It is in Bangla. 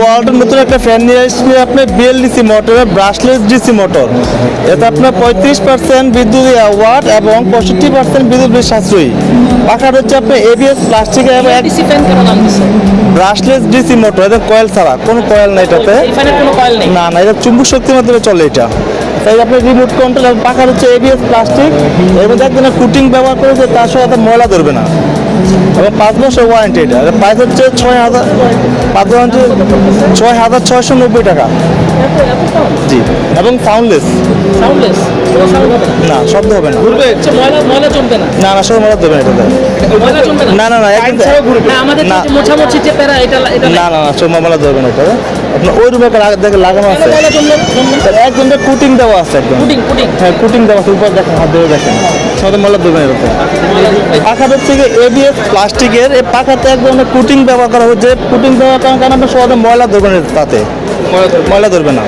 ওয়ার্ল্ডের নতুন একটা ফ্যান নিয়ে আসছে আপনার BLDC motor brushless DC motor এতে আপনার পঁয়ত্রিশ পার্সেন্ট বিদ্যুৎ ওয়াট এবং পঁয়ষট্টি পার্সেন্ট বিদ্যুৎ বিল সাশ্রয়ী। পাখার হচ্ছে আপনার এবিএস প্লাস্টিক এবং ব্রাশলেস ডিসি মোটর এদের কয়েল ছাড়া। কোনো কয়েল নাই এটাতে। না না এটা চুম্বক শক্তির মাধ্যমে চলে এটা। তাই আপনার রিমোট কন্ট্রোল পাখার হচ্ছে এবিএস প্লাস্টিক এর মধ্যে একদিনের কুটিং ব্যবহার করেছে তার সাথে ময়লা ধরবে না। এবং পাঁচ বছর ওয়ারেন্টি এটা। প্রাইস হচ্ছে ছয় হাজার পাঁচ ওয়ারেন্টি ছয় হাজার ছয়শো নব্বই টাকা। জি এবং সাউন্ডলেস সাউন্ডলেস না? শব্দ হবে না। না? না সব ময়লা দেবে না এটাতে। না? না না আমাদের মোছামুছি যে প্যারা এটা না না না সব ময়লা ধরবে না এটা আপনার ওই রুমে দেখে লাগানো আছে। একদম কুটিং দেওয়া আছে একদম। হ্যাঁ কুটিং দেওয়া আছে উপর দেখেন হাত ধরে দেখেন। সাথে ময়লা দেবেন এটাতে পাখা হচ্ছে কি এবিএস প্লাস্টিকের এই পাখাতে এক ধরনের কুটিং ব্যবহার করা হচ্ছে। কুটিং দেওয়ার কারণে আপনার সহজে ময়লা ধরবে না তাতে। ময়লা ধরবে না।